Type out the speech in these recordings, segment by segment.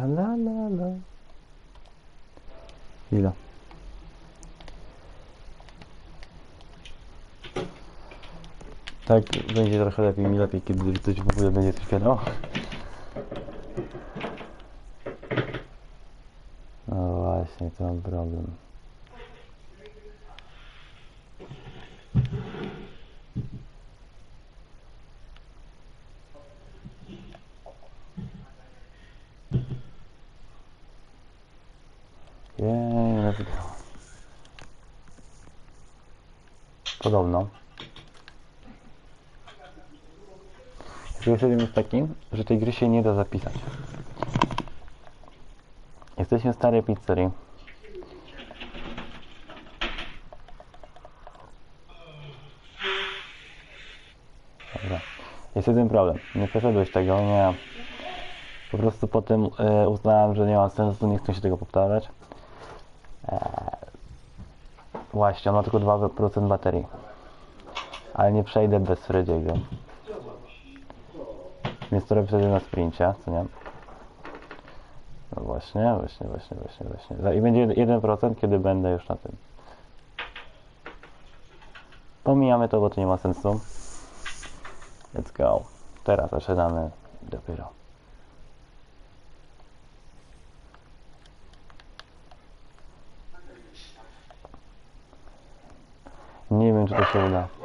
La la la. Tak będzie trochę lepiej, mi lepiej, kiedy coś w ogóle będzie coś wiadomo. No właśnie, to mam problem. Jej, no to... Podobno. Problem jest taki, że tej gry się nie da zapisać. Jesteśmy w starej pizzerii. Dobra. Jest jeden problem. Nie przeszedłeś tego, nie. Po prostu potem e, uznałem, że nie ma sensu, nie chcę się tego powtarzać. E, właśnie, on ma tylko 2% baterii. Ale nie przejdę bez Frediego. Więc to robię wtedy na sprincie, co nie? No właśnie, właśnie, właśnie, właśnie, właśnie. I będzie 1%, kiedy będę już na tym. Pomijamy to, bo to nie ma sensu. Let's go. Teraz zaczynamy dopiero. Nie wiem, czy to się uda.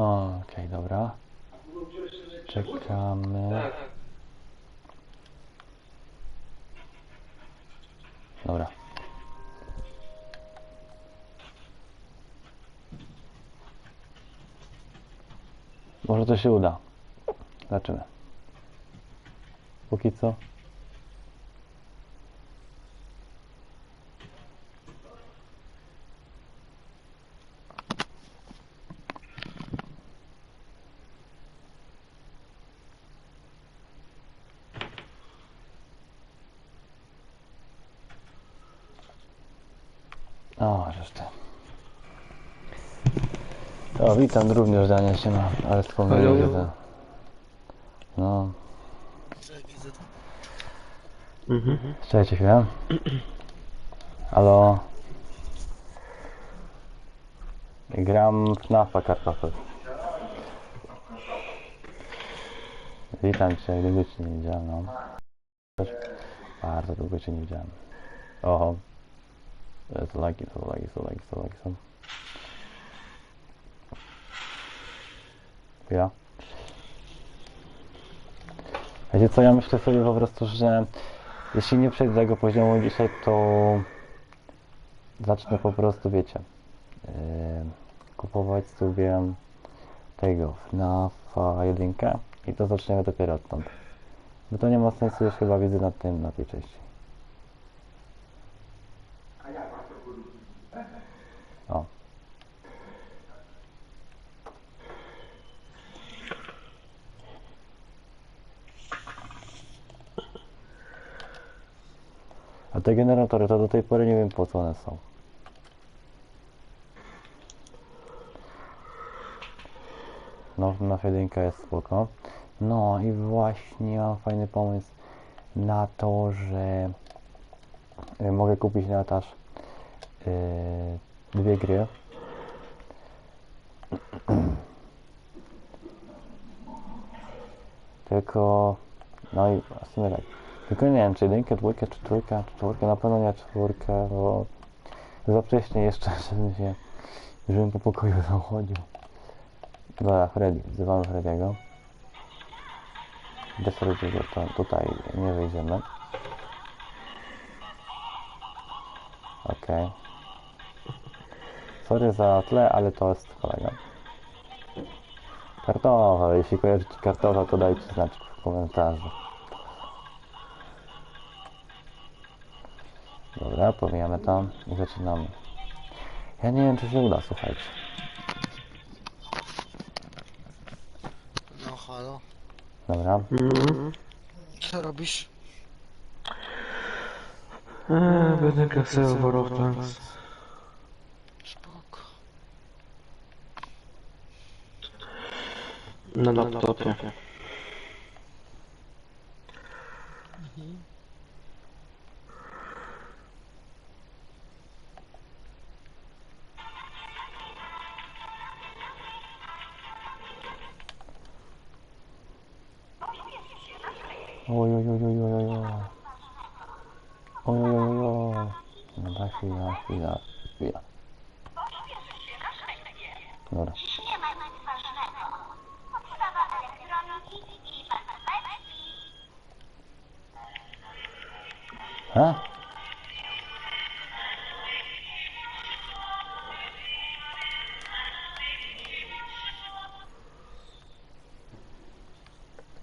Okej, dobra. Czekamy. Dobra. Może to się uda. Zobaczymy. Póki co. O, resztę. O, witam również Dania się ma, ale wspomniałem, Halo? że to... No, Mhm. czekajcie chwilę. Halo. Gram w FNAFa kartofel. Witam cię, długo cię nie widziałem, no. Bardzo długo cię nie widziałem. Oho. To lagi, to lagi, to lagi, to lagi są. Ja. Wiecie co, ja myślę sobie po prostu, że jeśli nie przejdę tego poziomu dzisiaj, to zacznę po prostu, wiecie, yy, kupować sobie tego FNAFa 1 i to zaczniemy dopiero odtąd. Bo to nie ma sensu już chyba widzę na tym, na tej części. Te generatory to do tej pory nie wiem po co one są. No, na jedynka jest spoko. No i właśnie mam fajny pomysł na to, że y, mogę kupić na etaż y, dwie gry. Tylko, no i w sumie tak. Tylko nie wiem, czy jedynkę, dwójkę, czy trójkę, czy czwórkę, na pewno nie czwórkę, bo za wcześnie jeszcze, żebym się, żebym po pokoju zachodził. Dobra, Freddy, wzywamy Freddy'ego. Bez Freddy'ego to tutaj nie wejdziemy. Okej. Sorry za tle, ale to jest kolega. Kartofel, jeśli kojarzycie kartofel, to dajcie znać w komentarzu. Dobra, powijamy tam i zaczynamy. Ja nie wiem, czy się uda, słuchajcie. No halo, Dobra, co robisz? Eee, będę kasował World of Tanks. Spoko. Na laptopie. Elektroniki i matematyki. A?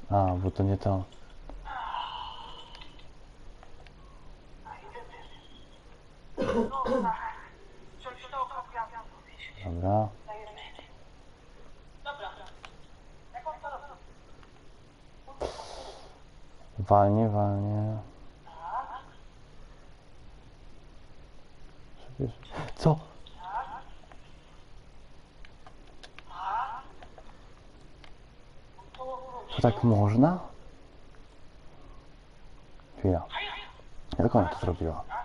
A, bo to nie to. Dobra. Walnie, walnie. Co? To tak można? Chwila. Jak ona to zrobiła?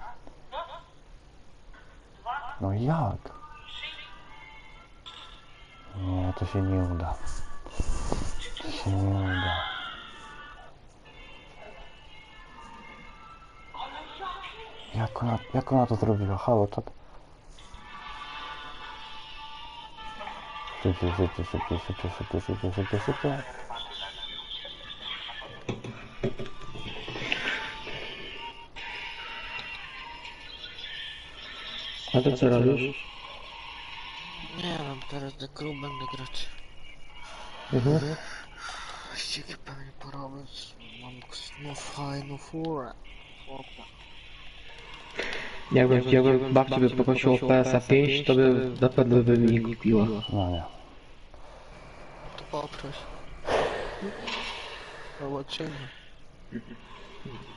No jak? Nie, to się nie uda. To się nie uda. Jak ona, jak ona to zrobiła? Halo, czat. Szybciej, szybciej, szybciej, szybciej, szybciej, szybciej, szybciej, szybciej. A to co robisz? Nie wiem, teraz do gry będę grać. Mhm. Właściwie pewnie porobić. Mam no fajną furę. Chłopa. Jakbym, jakbym babci by poprosił o PSA 5, to by na pewno by mi kupiła. No nie. To poproś. Zobaczymy.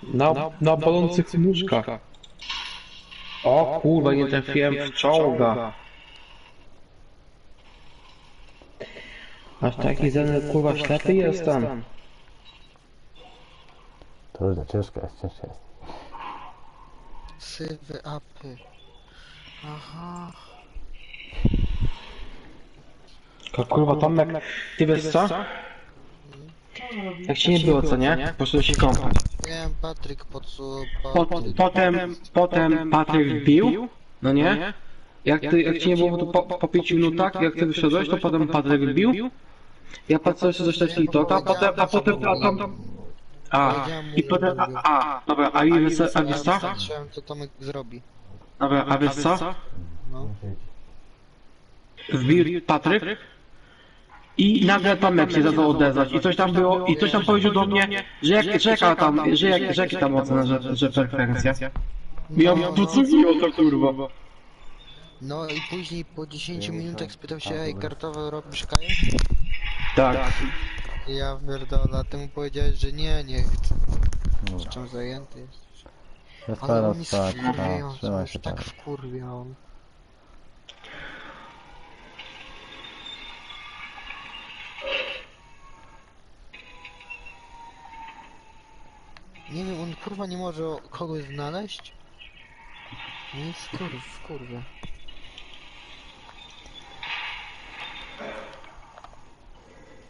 Na, na bolących nóżkach. O kurwa, nie trafiłem w czołga. Aż taki zen kurwa ślepy jestem. Trudno, ciężko jest, ciężko jest. Sywy apy. Aha. Kurwa Tomek, ty wiesz co? Jak ci nie było, co nie? Poszedłeś się kąpać. Wiem, Patryk podsu... Po, Patryk. potem, potem Patryk wbił, no nie? Jak, ty, jak ci nie było to po, po 5 minutach, jak ty wyszedłeś, to potem Patryk wbił. Ja patrzę jeszcze coś na TikToka, a potem, a potem, a tam... A, i potem, a, a, dobra, a wiesz co, a wiesz co? Patrzyłem, co Tomek zrobi. Dobra, a wiesz co? No. Wbił Patryk i nagle Tomek się zaczął odezwać i coś tam było, i coś tam powiedział do mnie, że jak, jaka tam, że jak, że jaki tam ocena, że, że preferencja. Ja, to co mi to kurwa? No i później po 10 minutach spytał się, ej, kartowe robisz kaję? Tak. I ja pierdolę, a ty mu powiedziałeś, że nie, nie chcę. Dobra. Czym zajęty jest. Ale teraz on jest tak, no, się tak tak. wkurwia on. Nie wiem, on kurwa nie może kogoś znaleźć? Nic, kurw, kurwa.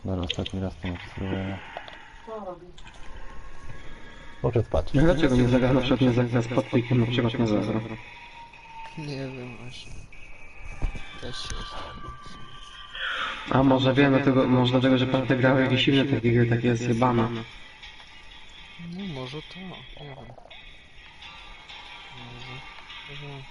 Dobra, ostatni raz to nie spróbuję. Muszę spać. Dlaczego nie zagra na przykład nie zagra z Patrykiem, na przykład nie zagra? Nie wiem właśnie. Też się zastanawiam. A może wiem, dlatego, może dlatego, że Patryk grał jakieś inne takie gry, takie zjebane. Ну, може а, так, Може. може.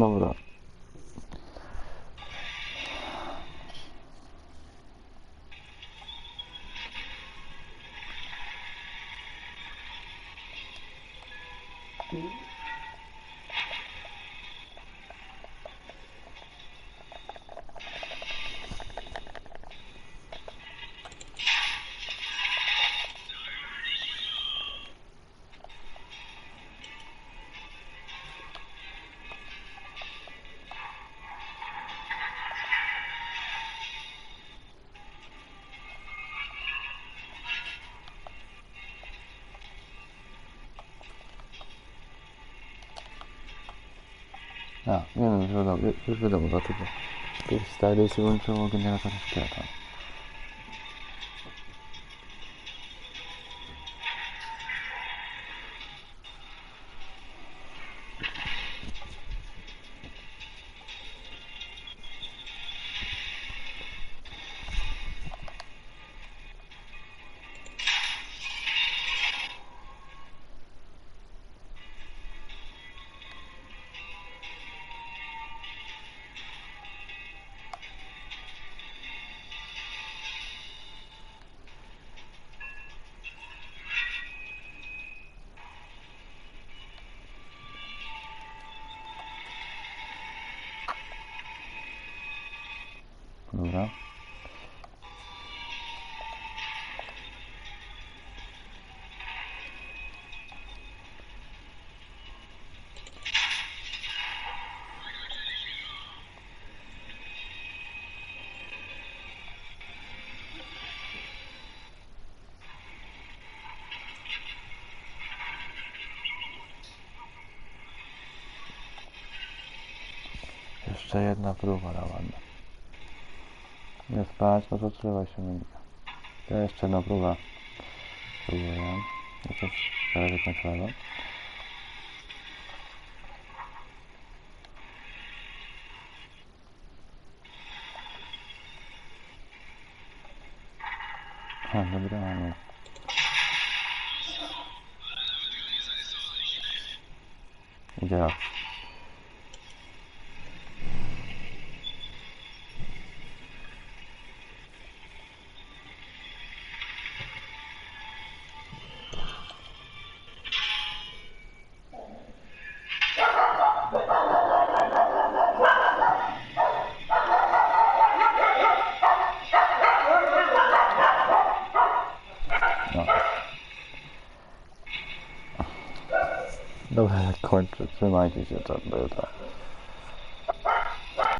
の裏。Thank you. No może to, nie wiem. Może. może. Dobra. A, nie wiem, już wiadomo, już wiadomo dlaczego. To jest stary się łączyło generator szkieleta. Dobra. Jeszcze jedna próba na ładna. Nie spać, no to trzeba się mylić. To jeszcze jedna próba. Próbuję. Ja to prawie kończyłem. A, nie. Idzie. No. Dobra, kończę. Trzymajcie się, to do jutra.